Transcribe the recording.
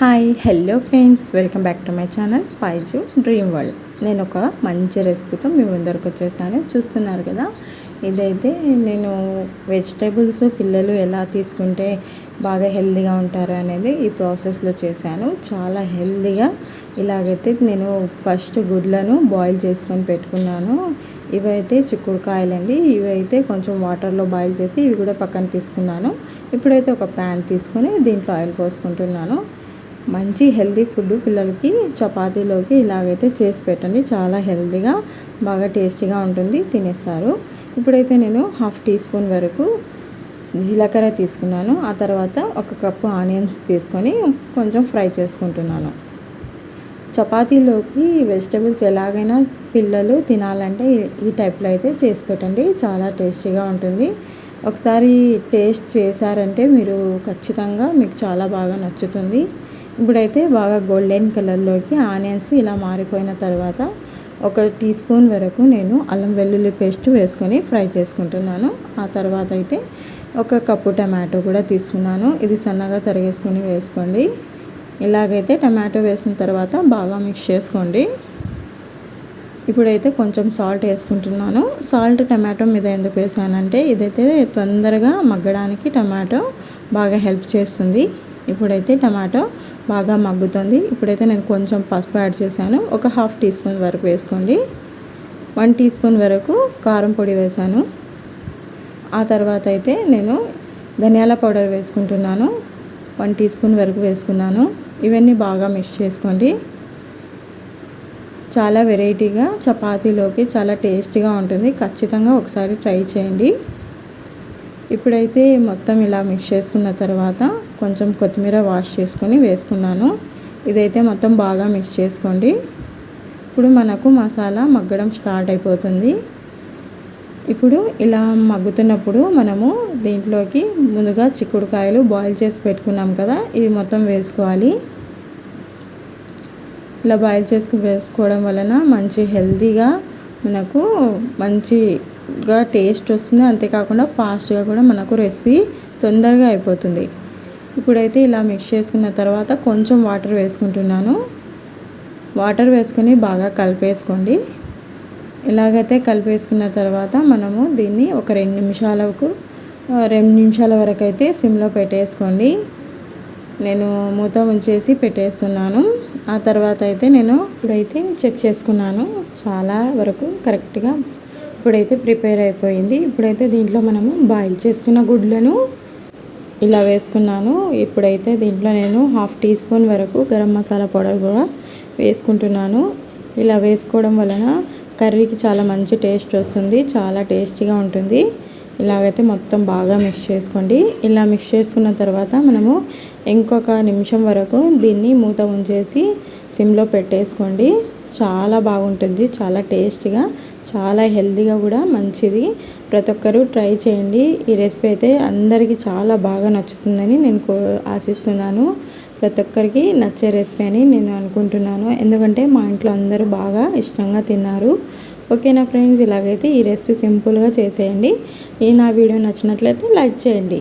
Hi hello friends welcome back to my channel five zoo dream world నేను ఒక మంచి రెసిపీతో మీ ముందరకు వచ్చేసాను. చూస్తున్నారు కదా? ఇదైతే నేను వెజిటేబుల్స్ పిల్లలు ఎలా తీసుకుంటే బాగా హెల్తీగా ఉంటారు అనేది ఈ ప్రాసెస్లో చేశాను. చాలా హెల్తీగా ఇలాగైతే నేను ఫస్ట్ గుడ్లను బాయిల్ చేసుకొని పెట్టుకున్నాను. ఇవైతే చిక్కుడుకాయలండి. ఇవైతే కొంచెం వాటర్లో బాయిల్ చేసి ఇవి కూడా పక్కన తీసుకున్నాను. ఇప్పుడైతే ఒక ప్యాన్ తీసుకొని దీంట్లో ఆయిల్ పోసుకుంటున్నాను. మంచి హెల్తీ ఫుడ్ పిల్లలకి చపాతీలోకి ఇలాగైతే చేసి పెట్టండి. చాలా హెల్తీగా బాగా టేస్టీగా ఉంటుంది. తినేస్తారు. ఇప్పుడైతే నేను హాఫ్ టీ స్పూన్ వరకు జీలకర్ర తీసుకున్నాను. ఆ తర్వాత ఒక కప్పు ఆనియన్స్ తీసుకొని కొంచెం ఫ్రై చేసుకుంటున్నాను. చపాతీలోకి వెజిటబుల్స్ ఎలాగైనా పిల్లలు తినాలంటే ఈ టైప్లో అయితే చేసి పెట్టండి. చాలా టేస్టీగా ఉంటుంది. ఒకసారి టేస్ట్ చేశారంటే మీరు ఖచ్చితంగా మీకు చాలా బాగా నచ్చుతుంది. ఇప్పుడైతే బాగా గోల్డెన్ కలర్లోకి ఆనియన్స్ ఇలా మారిపోయిన తర్వాత ఒక టీ స్పూన్ వరకు నేను అల్లం వెల్లుల్లి పేస్ట్ వేసుకొని ఫ్రై చేసుకుంటున్నాను. ఆ తర్వాత అయితే ఒక కప్పు టమాటో కూడా తీసుకున్నాను. ఇది సన్నగా తరిగేసుకొని వేసుకోండి. ఇలాగైతే టమాటో వేసిన తర్వాత బాగా మిక్స్ చేసుకోండి. ఇప్పుడైతే కొంచెం సాల్ట్ వేసుకుంటున్నాను. సాల్ట్ టమాటో మీద ఎందుకు వేసానంటే ఇదైతే తొందరగా మగ్గడానికి టమాటో బాగా హెల్ప్ చేస్తుంది. ఇప్పుడైతే టమాటో బాగా మగ్గుతుంది. ఇప్పుడైతే నేను కొంచెం పసుపు యాడ్ చేశాను. ఒక హాఫ్ టీ స్పూన్ వరకు వేసుకోండి. వన్ టీ స్పూన్ వరకు కారం పొడి వేశాను. ఆ తర్వాత అయితే నేను ధనియాల పౌడర్ వేసుకుంటున్నాను. వన్ టీ స్పూన్ వరకు వేసుకున్నాను. ఇవన్నీ బాగా మిక్స్ చేసుకోండి. చాలా వెరైటీగా చపాతీలోకి చాలా టేస్టీగా ఉంటుంది. ఖచ్చితంగా ఒకసారి ట్రై చేయండి. ఇప్పుడైతే మొత్తం ఇలా మిక్స్ చేసుకున్న తర్వాత కొంచెం కొత్తిమీర వాష్ చేసుకొని వేసుకున్నాను. ఇదైతే మొత్తం బాగా మిక్స్ చేసుకోండి. ఇప్పుడు మనకు మసాలా మగ్గడం స్టార్ట్ అయిపోతుంది. ఇప్పుడు ఇలా మగ్గుతున్నప్పుడు మనము దీంట్లోకి ముందుగా చిక్కుడుకాయలు బాయిల్ చేసి పెట్టుకున్నాం కదా ఇవి మొత్తం వేసుకోవాలి. ఇలా బాయిల్ చేసుకుని వేసుకోవడం వలన మంచి హెల్తీగా మనకు మంచి గా టేస్ట్ వస్తుంది. అంతేకాకుండా ఫాస్ట్గా కూడా మనకు రెసిపీ తొందరగా అయిపోతుంది. ఇప్పుడైతే ఇలా మిక్స్ చేసుకున్న తర్వాత కొంచెం వాటర్ వేసుకుంటున్నాను. వాటర్ వేసుకొని బాగా కలిపేసుకోండి. ఇలాగైతే కలిపేసుకున్న తర్వాత మనము దీన్ని ఒక రెండు నిమిషాలకు రెండు నిమిషాల వరకు అయితే సిమ్లో పెట్టేసుకోండి. నేను మూత ఉంచేసి పెట్టేస్తున్నాను. ఆ తర్వాత అయితే నేను ఇప్పుడైతే చెక్ చేసుకున్నాను. చాలా వరకు కరెక్ట్గా ఇప్పుడైతే ప్రిపేర్ అయిపోయింది. ఇప్పుడైతే దీంట్లో మనము బాయిల్ చేసుకున్న గుడ్లను ఇలా వేసుకున్నాను. ఇప్పుడైతే దీంట్లో నేను హాఫ్ టీ స్పూన్ వరకు గరం మసాలా పౌడర్ కూడా వేసుకుంటున్నాను. ఇలా వేసుకోవడం వలన కర్రీకి చాలా మంచి టేస్ట్ వస్తుంది. చాలా టేస్టీగా ఉంటుంది. ఇలాగైతే మొత్తం బాగా మిక్స్ చేసుకోండి. ఇలా మిక్స్ చేసుకున్న తర్వాత మనము ఇంకొక నిమిషం వరకు దీన్ని మూత ఉంచేసి సిమ్లో పెట్టేసుకోండి. చాలా బాగుంటుంది చాలా టేస్ట్గా చాలా హెల్తీగా కూడా మంచిది. ప్రతి ఒక్కరూ ట్రై చేయండి. ఈ రెసిపీ అయితే అందరికీ చాలా బాగా నచ్చుతుందని నేను కో ఆశిస్తున్నాను. ప్రతి ఒక్కరికి నచ్చే రెసిపీ అని నేను అనుకుంటున్నాను. ఎందుకంటే మా ఇంట్లో అందరూ బాగా ఇష్టంగా తిన్నారు. ఓకేనా ఫ్రెండ్స్? ఇలాగైతే ఈ రెసిపీ సింపుల్గా చేసేయండి. ఈ నా వీడియో నచ్చినట్లయితే లైక్ చేయండి.